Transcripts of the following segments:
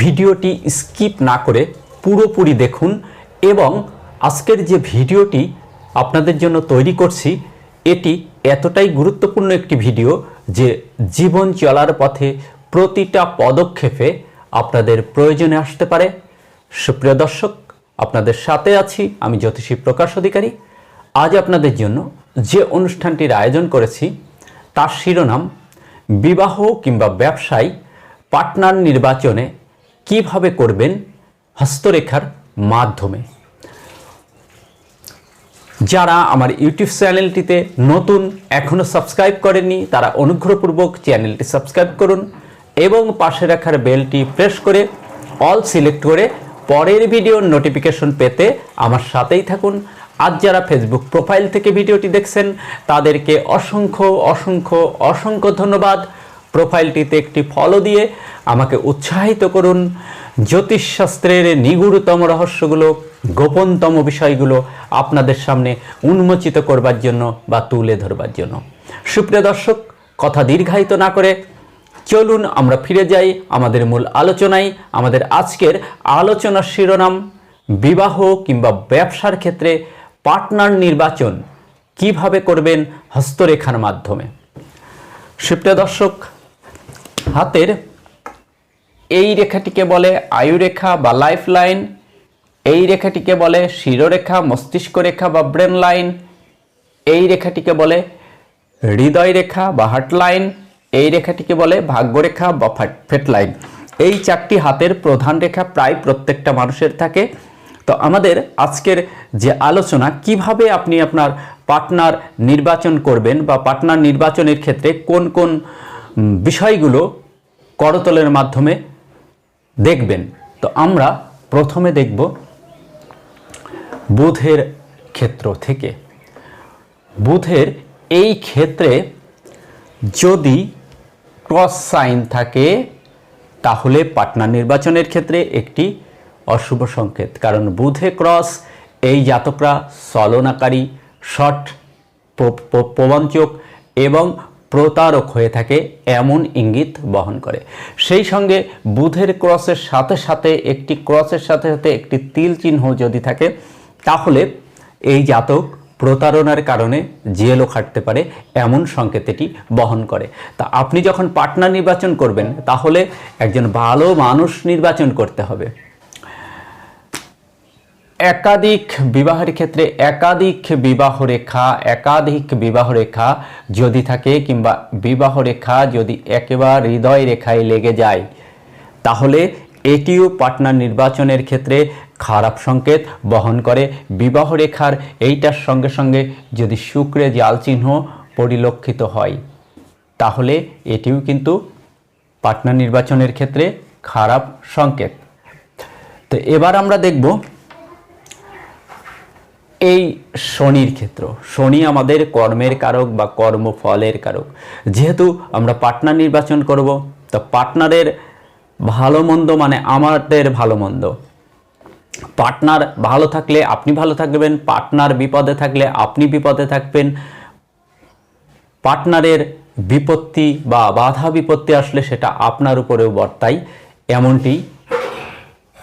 ভিডিওটি স্কিপ না করে পুরোপুরি দেখুন এবং আজকের যে ভিডিওটি আপনাদের জন্য তৈরি করছি, এটি এতটাই গুরুত্বপূর্ণ একটি ভিডিও যে জীবন চলার পথে প্রতিটা পদক্ষেপে আপনাদের প্রয়োজনে আসতে পারে। সুপ্রিয় দর্শক, আপনাদের সাথে আছি আমি জ্যোতিষী প্রকাশ অধিকারী। আজ আপনাদের জন্য যে অনুষ্ঠানটির আয়োজন করেছি, তার শিরোনাম, বিবাহ কিংবা ব্যবসায় পার্টনার নির্বাচনে কীভাবে করবেন হস্তরেখার মাধ্যমে? যারা আমার ইউটিউব চ্যানেলটিতে নতুন এখনও সাবস্ক্রাইব করেননি, তারা অনুগ্রহপূর্বক চ্যানেলটি সাবস্ক্রাইব করুন এবং পাশে রাখার বেলটি প্রেস করে অল সিলেক্ট করে পরের ভিডিওর নোটিফিকেশন পেতে আমার সাথেই থাকুন। আজ যারা ফেসবুক প্রোফাইল থেকে ভিডিওটি দেখছেন, তাদেরকে অসংখ্য অসংখ্য অসংখ্য ধন্যবাদ। প্রোফাইলটিতে একটি ফলো দিয়ে আমাকে উৎসাহিত করুন। জ্যোতিষশাস্ত্রের নিগুড়তম রহস্যগুলো, গোপনতম বিষয়গুলো আপনাদের সামনে উন্মোচিত করবার জন্য বা তুলে ধরবার জন্য। সুপ্রিয় দর্শক, কথা দীর্ঘায়িত না করে চলুন আমরা ফিরে যাই আমাদের মূল আলোচনায়। আমাদের আজকের আলোচনার শিরোনাম, বিবাহ কিংবা ব্যবসার ক্ষেত্রে পার্টনার নির্বাচন কীভাবে করবেন হস্তরেখার মাধ্যমে। সুপ্রিয় দর্শক হাতের এই রেখাটিকে বলে আয়ুরেখা বা লাইফ লাইন এই রেখাটিকে বলে শিরোরেখা, মস্তিষ্ক রেখা বা ব্রেন লাইন, এই রেখাটিকে বলে হৃদয় রেখা বা হার্ট লাইন, এই রেখাটিকে বলে ভাগ্যরেখা বা ফেট লাইন। এই চারটি হাতের প্রধান রেখা প্রায় প্রত্যেকটা মানুষের থাকে। তো আমাদের আজকের যে আলোচনা, কীভাবে আপনি আপনার পার্টনার নির্বাচন করবেন বা পার্টনার নির্বাচনের ক্ষেত্রে কোন কোন বিষয়গুলো করতলের মাধ্যমে দেখবেন। তো আমরা প্রথমে দেখব বুধের ক্ষেত্র থেকে। বুধের এই ক্ষেত্রে যদি ক্রস সাইন থাকে, তাহলে পাটনা নির্বাচনের ক্ষেত্রে একটি অশুভ সংকেত। কারণ বুধে ক্রস এই জাতকরা চলনাকারী শট প্র- প্র- প্রবঞ্চক এবং প্রতারক হয়ে থাকে এমন ইঙ্গিত বহন করে। সেই সঙ্গে বুধের ক্রসের সাথে সাথে একটি ক্রসের সাথে সাথে একটি তিল চিহ্ন যদি থাকে, তাহলে এই জাতক প্রতারণার কারণে জেলও খাটতে পারে এমন সংকেত এটি বহন করে। তা আপনি যখন পার্টনার নির্বাচন করবেন, তাহলে একজন ভালো মানুষ নির্বাচন করতে হবে। একাধিক বিবাহের ক্ষেত্রে একাধিক বিবাহ রেখা, একাধিক বিবাহ রেখা যদি থাকে কিংবা বিবাহ রেখা যদি একেবারে হৃদয় রেখায় লেগে যায়, তাহলে এটিও পার্টনার নির্বাচনের ক্ষেত্রে খারাপ সংকেত বহন করে। বিবাহ রেখার এইটার সঙ্গে সঙ্গে যদি শুক্রে জাল চিহ্ন পরিলক্ষিত হয়, তাহলে এটিও কিন্তু পার্টনার নির্বাচনের ক্ষেত্রে খারাপ সংকেত। তো এবার আমরা দেখব এই শনির ক্ষেত্র। শনি আমাদের কর্মের কারক বা কর্মফলের কারক। যেহেতু আমরা পার্টনার নির্বাচন করব, তো পার্টনারের ভালো মন্দ মানে আমাদের ভালো মন্দ। পার্টনার ভালো থাকলে আপনি ভালো থাকবেন, পার্টনার বিপদে থাকলে আপনি বিপদে থাকবেন। পার্টনারের বিপত্তি বা বাধা বিপত্তি আসলে সেটা আপনার উপরেও বর্তায়, এমনটি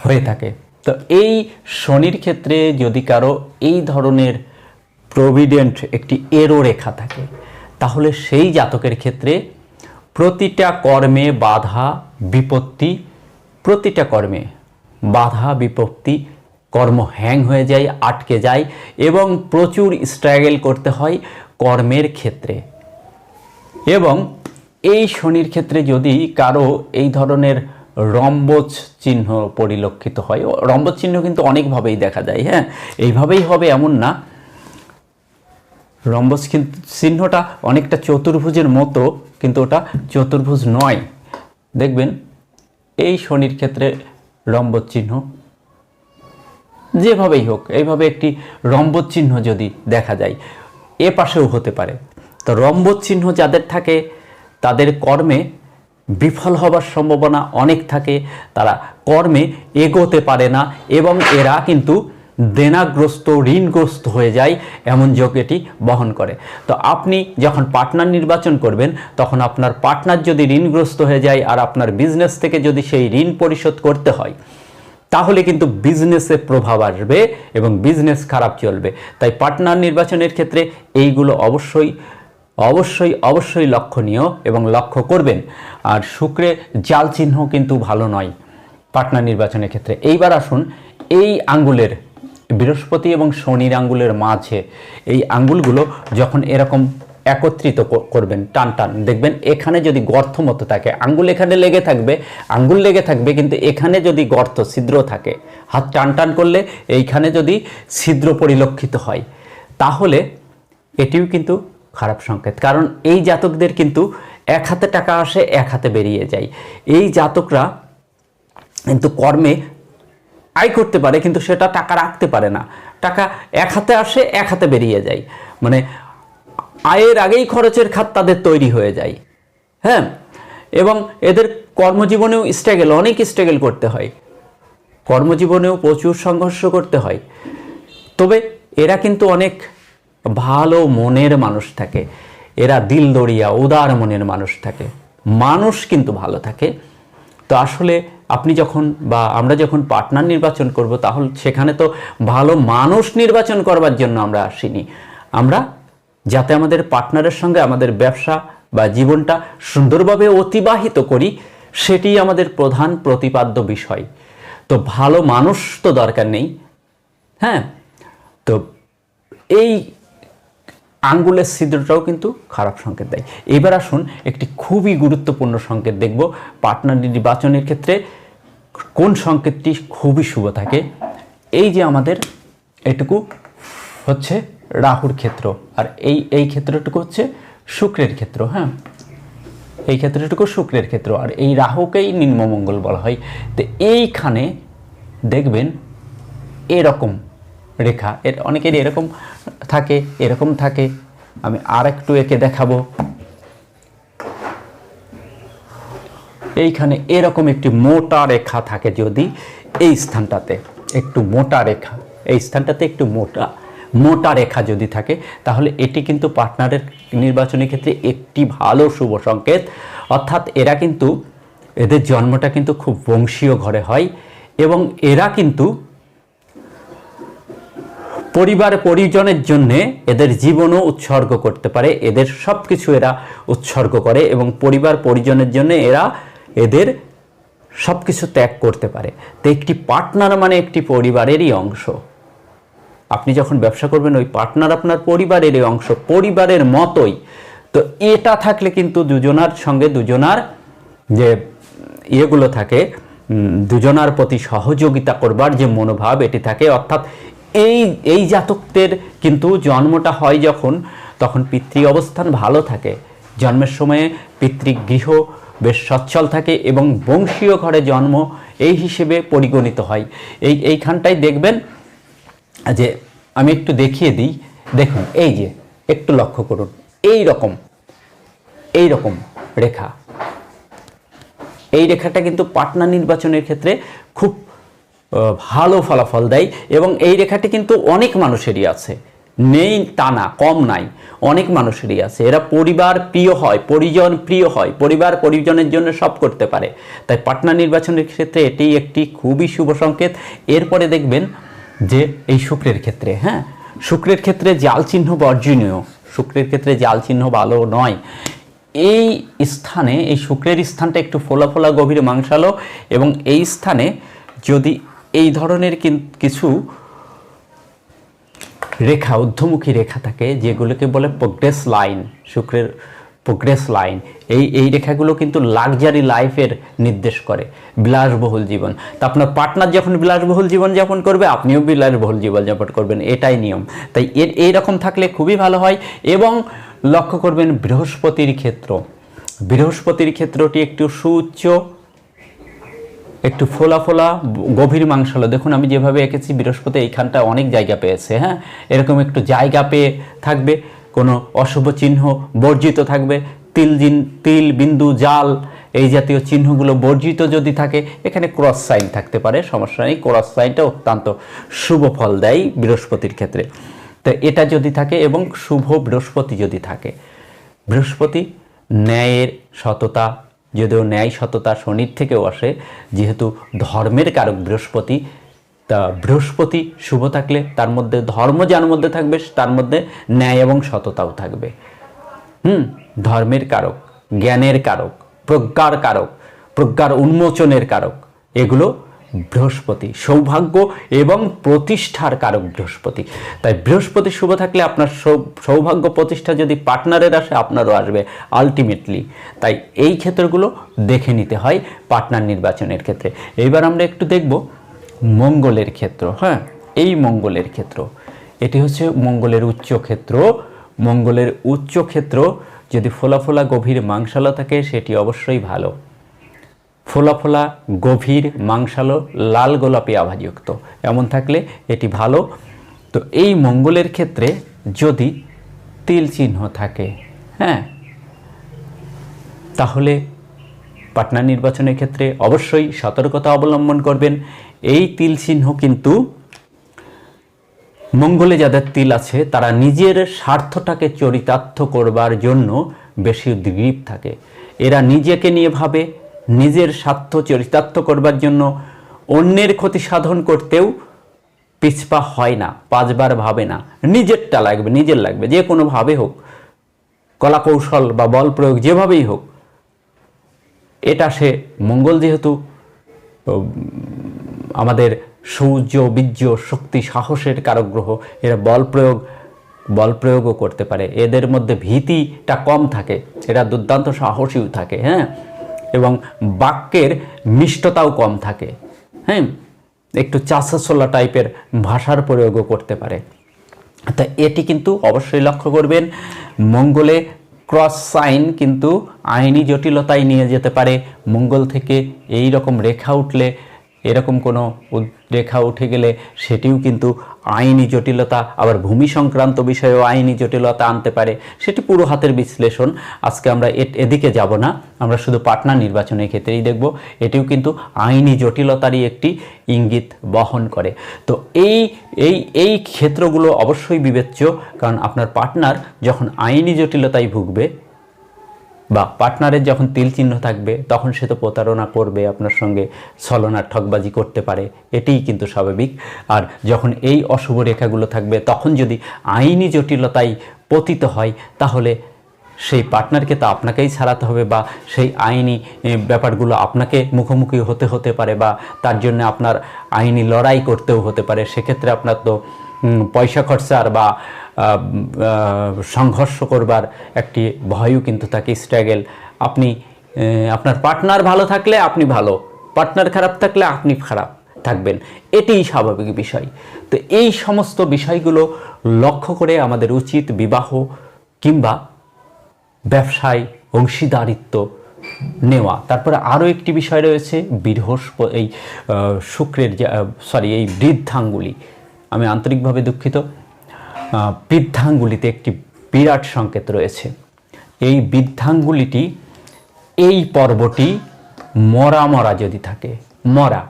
হয়ে থাকে। তো এই শনির ক্ষেত্রে যদি কারও এই ধরনের প্রভিডেন্ট একটি এরো রেখা থাকে, তাহলে সেই জাতকের ক্ষেত্রে প্রতিটা কর্মে বাধা, বিপত্তি, প্রতিটা কর্মে বাধা, বিপত্তি, কর্ম হ্যাং হয়ে যায়, আটকে যায় এবং প্রচুর স্ট্রাগল করতে হয় কর্মের ক্ষেত্রে। এবং এই শনির ক্ষেত্রে যদি কারও এই ধরনের রম্বজ চিহ্ন পরিলক্ষিত হয়। রম্বজ চিহ্ন কিন্তু অনেকভাবেই দেখা যায় হ্যাঁ? এইভাবেই হবে এমন না। রম্বজ কিন্তু, চিহ্নটা অনেকটা চতুর্ভুজের মতো, কিন্তু ওটা চতুর্ভুজ নয়। দেখবেন, এই শনির ক্ষেত্রে রম্বজ চিহ্ন যেভাবেই হোক, এইভাবে একটি রম্বজ চিহ্ন যদি দেখা যায়, এ পাশেও হতে পারে। তো রম্বজ চিহ্ন যাদের থাকে, তাদের কর্মে বিফল হবার সম্ভাবনা অনেক থাকে, তারা কর্মে এগোতে পারে না এবং এরা কিন্তু দেনাগ্রস্ত, ঋণগ্রস্ত হয়ে যায় এমন যোগ এটি বহন করে। তো আপনি যখন পার্টনার নির্বাচন করবেন, তখন আপনার পার্টনার যদি ঋণগ্রস্ত হয়ে যায় আর আপনার বিজনেস থেকে যদি সেই ঋণ পরিশোধ করতে হয়, তাহলে কিন্তু বিজনেসে প্রভাব আসবে এবং বিজনেস খারাপ চলবে। তাই পার্টনার নির্বাচনের ক্ষেত্রে এইগুলো অবশ্যই অবশ্যই অবশ্যই লক্ষণীয় এবং লক্ষ্য করবেন। আর শুক্রে জাল চিহ্ন কিন্তু ভালো নয় পার্টনার নির্বাচনের ক্ষেত্রে। এইবার আসুন, এই আঙ্গুলের, বৃহস্পতি এবং শনির আঙ্গুলের মাঝে এই আঙ্গুলগুলো যখন এরকম একত্রিত করবেন, টান টান, দেখবেন এখানে যদি গর্ত মতো থাকে, আঙ্গুল এখানে লেগে থাকবে, আঙ্গুল লেগে থাকবে, কিন্তু এখানে যদি গর্ত ছিদ্র থাকে, হাত টান টান করলে এইখানে যদি ছিদ্র পরিলক্ষিত হয়, তাহলে এটিও কিন্তু খারাপ সংকেত। কারণ এই জাতকদের কিন্তু এক হাতে টাকা আসে, এক হাতে বেরিয়ে যায়। এই জাতকরা কিন্তু কর্মে আয় করতে পারে, কিন্তু সেটা টাকা রাখতে পারে না। টাকা এক হাতে আসে, এক হাতে বেরিয়ে যায়। মানে আয়ের আগেই খরচের খাত তাদের তৈরি হয়ে যায়। হ্যাঁ? এবং এদের কর্মজীবনেও স্ট্রাগল অনেক স্ট্রাগল করতে হয়। কর্মজীবনেও প্রচুর সংঘর্ষ করতে হয়। তবে এরা কিন্তু অনেক ভালো মনের মানুষ থাকে, এরা দিল দরিয়া, উদার মনের মানুষ থাকে, মানুষ কিন্তু ভালো থাকে। তো আসলে আপনি যখন বা আমরা যখন পার্টনার নির্বাচন করব, তাহলে সেখানে তো ভালো মানুষ নির্বাচন করবার জন্য আমরা আসিনি। আমরা যাতে আমাদের পার্টনারের সঙ্গে আমাদের ব্যবসা বা জীবনটা সুন্দরভাবে অতিবাহিত করি, সেটি আমাদের প্রধান প্রতিপাদ্য বিষয়। তো ভালো মানুষ তো দরকার নেই। হ্যাঁ? তো এই আঙ্গুলের ছিদ্রটাও কিন্তু খারাপ সংকেত দেয়। এবার আসুন একটি খুবই গুরুত্বপূর্ণ সংকেত দেখব। পার্টনার নির্বাচনের ক্ষেত্রে কোন সংকেতটি খুবই শুভ থাকে? এই যে আমাদের এটুকু হচ্ছে রাহুর ক্ষেত্র আর এই এই ক্ষেত্রটুকু হচ্ছে শুক্রের ক্ষেত্র হ্যাঁ? এই ক্ষেত্রটুকু শুক্রের ক্ষেত্র আর এই রাহুকেই নিম্নমঙ্গল বলা হয়। তো এইখানে দেখবেন এরকম রেখা। এর অনেকের এরকম থাকে এরকম থাকে। আমি আর একটু একে দেখাবো। এইখানে এরকম একটি মোটা রেখা থাকে যদি এই স্থানটাতে। একটু মোটা রেখা। এই স্থানটাতে একটু মোটা মোটা রেখা যদি থাকে, তাহলে এটি কিন্তু পার্টনারের নির্বাচনের ক্ষেত্রে একটি ভালো শুভ সংকেত। অর্থাৎ এরা কিন্তু, এদের জন্মটা কিন্তু খুব বংশীয় ঘরে হয় এবং এরা কিন্তু পরিবার পরিজনের জন্য এদের জীবনও উৎসর্গ করতে পারে, এদের সব কিছু এরা উৎসর্গ করে এবং পরিবার পরিজনের জন্য এরা এদের সব কিছু ত্যাগ করতে পারে। তো একটি পার্টনার মানে একটি পরিবারেরই অংশ। আপনি যখন ব্যবসা করবেন, ওই পার্টনার আপনার পরিবারেরই অংশ, পরিবারের মতোই। তো এটা থাকলে কিন্তু দুজনার সঙ্গে দুজনার যে ইয়েগুলো থাকে দুজনার প্রতি সহযোগিতা করবার যে মনোভাব, এটি থাকে। অর্থাৎ এই এই জাতকদের কিন্তু জন্মটা হয় যখন, তখন পিতৃ অবস্থান ভালো থাকে। জন্মের সময়ে পিতৃগৃহ বেশ সচ্ছল থাকে এবং বংশীয় ঘরে জন্ম এই হিসেবে পরিগণিত হয়। এই, এইখানটায় দেখবেন যে আমি একটু দেখিয়ে দিই। দেখুন, এই যে, একটু লক্ষ্য করুন। এই রকম এই রকম রেখা। এই রেখাটা কিন্তু পাটনা নির্বাচনের ক্ষেত্রে খুব ভালো ফলাফল দেয় এবং এই রেখাটি কিন্তু অনেক মানুষেরই আছে। নেই, তা না, কম নাই, অনেক মানুষেরই আছে। এরা পরিবার প্রিয় হয়, পরিজন প্রিয় হয়, পরিবার পরিজনের জন্য সব করতে পারে। তাই পাটনা নির্বাচনের ক্ষেত্রে এটি একটি খুবই শুভ সংকেত। এরপরে দেখবেন যে এই শুক্রের ক্ষেত্রে হ্যাঁ? শুক্রের ক্ষেত্রে জাল চিহ্ন বর্জনীয়। শুক্রের ক্ষেত্রে জাল চিহ্ন ভালো নয়। এই স্থানে, এই শুক্রের স্থানটা একটু ফোলা ফোলা, গভীর মাংসালো এবং এই স্থানে যদি এই ধরনের কিছু রেখা, ঊর্ধ্বমুখী রেখা থাকে, যেগুলোকে বলে প্রোগ্রেস লাইন শুক্রের প্রোগ্রেস লাইন এই এই রেখাগুলো কিন্তু লাক্সারি লাইফের নির্দেশ করে, বিলাসবহুল জীবন। তা আপনার পার্টনার যখন বিলাসবহুল জীবন যাপন করবে, আপনিও বিলাসবহুল জীবন যাপন করবেন, এটাই নিয়ম। তাই এর এইরকম থাকলে খুবই ভালো হয় এবং লক্ষ্য করবেন বৃহস্পতির ক্ষেত্র। বৃহস্পতির ক্ষেত্রটি একটু সুউচ্চ একটু ফোলা ফোলা গভীর মাংসালো। দেখুন, আমি যেভাবে এঁকেছি, বৃহস্পতি এইখানটা অনেক জায়গা পেয়েছে হ্যাঁ? এরকম একটু জায়গা পেয়ে থাকবে, কোনো অশুভ চিহ্ন বর্জিত থাকবে, তিল জিন, তিল, বিন্দু, জাল, এই জাতীয় চিহ্নগুলো বর্জিত যদি থাকে, এখানে ক্রস সাইন থাকতে পারে, সমস্যা নেই ক্রস সাইনটা অত্যন্ত শুভ ফল দেয় বৃহস্পতির ক্ষেত্রে। তো এটা যদি থাকে এবং শুভ বৃহস্পতি যদি থাকে, বৃহস্পতি ন্যায়ের সততা যদিও ন্যায় সততা শনির থেকেও আসে, যেহেতু ধর্মের কারক বৃহস্পতি, তা বৃহস্পতি শুভ থাকলে তার মধ্যে ধর্ম যার মধ্যে থাকবে, তার মধ্যে ন্যায় এবং সততাও থাকবে। হুম, ধর্মের কারক, জ্ঞানের কারক, প্রজ্ঞার কারক, প্রজ্ঞার উন্মোচনের কারক, এগুলো বৃহস্পতি, সৌভাগ্য এবং প্রতিষ্ঠার কারক বৃহস্পতি। তাই বৃহস্পতি শুভ থাকলে আপনার সৌভাগ্য প্রতিষ্ঠা যদি পার্টনারের আসে, আপনারও আসবে আলটিমেটলি তাই এই ক্ষেত্রগুলো দেখে নিতে হয় পার্টনার নির্বাচনের ক্ষেত্রে। এইবার আমরা একটু দেখব মঙ্গলের ক্ষেত্র হ্যাঁ? এই মঙ্গলের ক্ষেত্র। এটি হচ্ছে মঙ্গলের উচ্চ ক্ষেত্র। মঙ্গলের উচ্চ ক্ষেত্র যদি ফোলা ফোলা গভীর মাংসালো থাকে, সেটি অবশ্যই ভালো। ফোলা ফোলা গভীর, মাংসালো, লাল গোলাপি আভাযুক্ত। এমন থাকলে এটি ভালো। তো এই মঙ্গলের ক্ষেত্রে যদি তিল চিহ্ন থাকে হ্যাঁ? তাহলে পাটনা নির্বাচনের ক্ষেত্রে অবশ্যই সতর্কতা অবলম্বন করবেন। এই তিল চিহ্ন কিন্তু মঙ্গলে যাদের তিল আছে, তারা নিজের স্বার্থটাকে চরিতার্থ করবার জন্য বেশি উদ্গ্রীব থাকে। এরা নিজেকে নিয়ে ভাবে নিজের স্বার্থ চরিতার্থ করবার জন্য অন্যের ক্ষতি সাধন করতেও পিছপা হয় না, পাঁচবার ভাবে না। নিজেরটা লাগবে, নিজের লাগবে, যে কোনোভাবে হোক। কলা কৌশল বা বল প্রয়োগ যেভাবেই হোক, এটা সে মঙ্গল যেহেতু আমাদের সৌর্য, বীর্য, শক্তি, সাহসের কারক গ্রহ, এরা বল প্রয়োগ, বল প্রয়োগও করতে পারে। এদের মধ্যে ভীতিটা কম থাকে, এরা দুর্দান্ত সাহসীও থাকে হ্যাঁ? এবং বাক্যের মিষ্টতাও কম থাকে। হ্যাঁ? একটু চাষাসোলা টাইপের ভাষার প্রয়োগও করতে পারে। তা এটি কিন্তু অবশ্যই লক্ষ্য করবেন, মঙ্গলে ক্রস সাইন কিন্তু আইনি জটিলতায় নিয়ে যেতে পারে। মঙ্গল থেকে এই রকম রেখা উঠলে এরকম কোনো রেখা উঠে গেলে সেটিও কিন্তু আইনি জটিলতা, আবার ভূমি সংক্রান্ত বিষয়েও আইনি জটিলতা আনতে পারে। সেটি পুরো হাতের বিশ্লেষণ। আজকে আমরা এদিকে যাব না। আমরা শুধু পাটনা নির্বাচনের ক্ষেত্রেই দেখব। এটিও কিন্তু আইনি জটিলতারই একটি ইঙ্গিত বহন করে। তো এই এই এই ক্ষেত্রগুলো অবশ্যই বিবেচ্য, কারণ আপনার পার্টনার যখন আইনি জটিলতায় ভুগবে বা পার্টনারের যখন তিল চিহ্ন থাকবে, তখন সে তো প্রতারণা করবে, আপনার সঙ্গে ছলনা ঠকবাজি করতে পারে, এটিই কিন্তু স্বাভাবিক। আর যখন এই অশুভ রেখাগুলো থাকবে, তখন যদি আইনি জটিলতায় পতিত হয়, তাহলে সেই পার্টনারকে তো আপনাকেই ছাড়াতে হবে বা সেই আইনি ব্যাপারগুলো আপনাকে মুখোমুখি হতে হতে পারে বা তার জন্য আপনার আইনি লড়াই করতেও হতে পারে। সেক্ষেত্রে আপনার তো পয়সা খরচার বা সংঘর্ষ করবার একটি ভয়ও কিন্তু থাকে স্ট্রাগেল। আপনি আপনার পার্টনার ভালো থাকলে আপনি ভালো, পার্টনার খারাপ থাকলে আপনি খারাপ থাকবেন। এটিই স্বাভাবিক বিষয়। তো এই সমস্ত বিষয়গুলো লক্ষ্য করে আমাদের উচিত বিবাহ কিংবা ব্যবসায় অংশীদারিত্ব নেওয়া। তারপরে আরও একটি বিষয় রয়েছে, বৃহস্প এই শুক্রের সরি এই বৃদ্ধাঙ্গুলি। আমি আন্তরিকভাবে দুঃখিত। বৃদ্ধাঙ্গুলিতে একটি বিরাট সংকেত রয়েছে। এই বৃদ্ধাঙ্গুলিটি এই পর্বটি মরা মরা যদি থাকে, মরা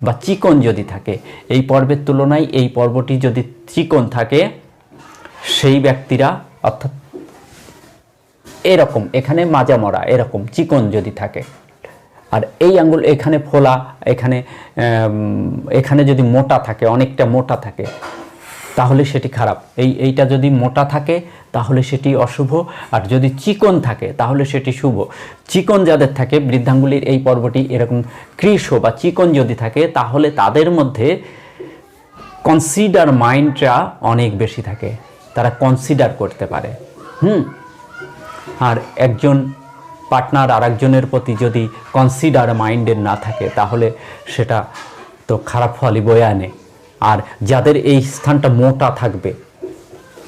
বা চিকন যদি থাকে, এই পর্বের তুলনায় এই পর্বটি যদি চিকন থাকে, সেই ব্যক্তিরা অর্থাৎ এরকম, এখানে মাজা মরা, এরকম চিকন যদি থাকে আর এই আঙ্গুল এখানে ফোলা, এখানে এখানে যদি মোটা থাকে, অনেকটা মোটা থাকে, তাহলে সেটি খারাপ। এই, এইটা যদি মোটা থাকে, তাহলে সেটি অশুভ। আর যদি চিকন থাকে, তাহলে সেটি শুভ। চিকন যাদের থাকে, বৃদ্ধাঙ্গুলির এই পর্বটি এরকম কৃষ বা চিকন যদি থাকে, তাহলে তাদের মধ্যে কনসিডার মাইন্ডটা অনেক বেশি থাকে। তারা কনসিডার করতে পারে। হুম? আর একজন পার্টনার আর একজনের প্রতি যদি কনসিডার মাইন্ডের না থাকে, তাহলে সেটা তো খারাপ ফলই বয়ে আনে। আর যাদের এই স্থানটা মোটা থাকবে,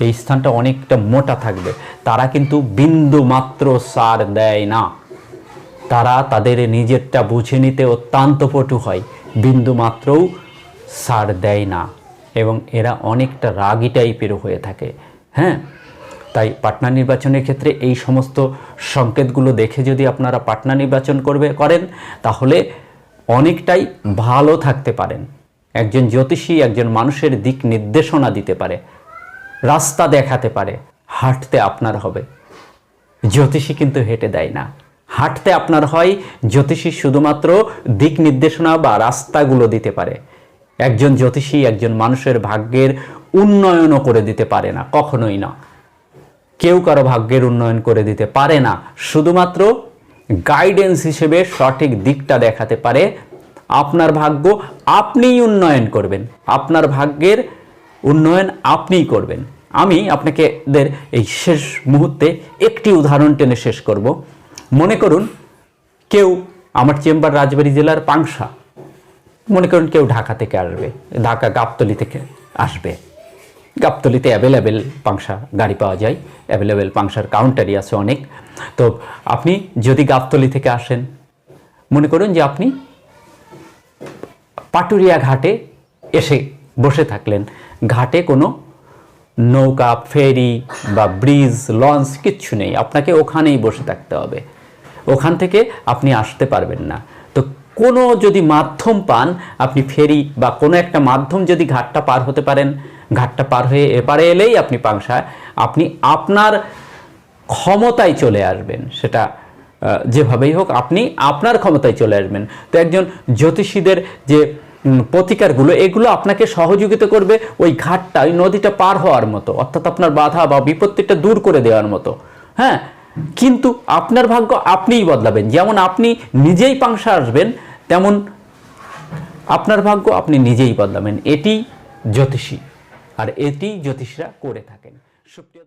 এই স্থানটা অনেকটা মোটা থাকবে, তারা কিন্তু বিন্দু মাত্র সার দেয় না। তারা তাদের নিজেরটা বুঝে নিতে অত্যন্ত পটু হয়, বিন্দু মাত্রও সার দেয় না। এবং এরা অনেকটা রাগী টাইপের হয়ে থাকে। হ্যাঁ? তাই পাটনা নির্বাচনের ক্ষেত্রে এই সমস্ত সংকেতগুলো দেখে যদি আপনারা পাটনা নির্বাচন করবে, করেন, তাহলে অনেকটাই ভালো থাকতে পারেন। একজন জ্যোতিষী একজন মানুষের দিক নির্দেশনা দিতে পারে, রাস্তা দেখাতে পারে, হাঁটতে আপনার হবে। জ্যোতিষী কিন্তু হেঁটে দেয় না। হাঁটতে আপনার হয়, জ্যোতিষী শুধুমাত্র দিক নির্দেশনা বা রাস্তাগুলো দিতে পারে। একজন জ্যোতিষী একজন মানুষের ভাগ্যের উন্নয়নও করে দিতে পারে না, কখনোই না। কেউ কারও ভাগ্যের উন্নয়ন করে দিতে পারে না। শুধুমাত্র গাইডেন্স হিসেবে সঠিক দিকটা দেখাতে পারে। আপনার ভাগ্য আপনিই উন্নয়ন করবেন। আপনার ভাগ্যের উন্নয়ন আপনিই করবেন। আমি আপনাকে দের এই শেষ মুহূর্তে একটি উদাহরণ টেনে শেষ করব। মনে করুন কেউ আমার চেম্বার রাজবাড়ী জেলার পাংশা। মনে করুন কেউ ঢাকা থেকে আসবে, ঢাকা গাবতলি থেকে আসবে। গাবতলিতে অ্যাভেলেবেল পাংশা গাড়ি পাওয়া যায়। অ্যাভেলেবেল পাংশার কাউন্টারই আছে অনেক। তো আপনি যদি গাবতলি থেকে আসেন, মনে করুন যে আপনি পাটুরিয়া ঘাটে এসে বসে থাকলেন। ঘাটে কোনো নৌকা, ফেরি বা ব্রিজ, লঞ্চ কিচ্ছু নেই। আপনাকে ওখানেই বসে থাকতে হবে। ওখান থেকে আপনি আসতে পারবেন না। তো কোনো যদি মাধ্যম পান, আপনি ফেরি বা কোনো একটা মাধ্যম যদি ঘাটটা পার হতে পারেন ঘাটটা পার হয়ে এপারে এলেই আপনি পাংশায়, আপনি আপনার ক্ষমতায় চলে আসবেন। সেটা যেভাবেই হোক, আপনি আপনার ক্ষমতায় চলে আসবেন। তো একজন জ্যোতিষীদের যে প্রতিকারগুলো, এগুলো আপনাকে সহযোগিতা করবে ওই ঘাটটা, ওই নদীটা পার হওয়ার মতো, অর্থাৎ আপনার বাধা বা বিপত্তিটা দূর করে দেওয়ার মতো। হ্যাঁ? কিন্তু আপনার ভাগ্য আপনিই বদলাবেন। যেমন আপনি নিজেই পাংশা আসবেন, তেমন আপনার ভাগ্য আপনি নিজেই বদলাবেন। এটি জ্যোতিষী। আর এটি জ্যোতিষরা করে থাকেন। সুপ্রিয়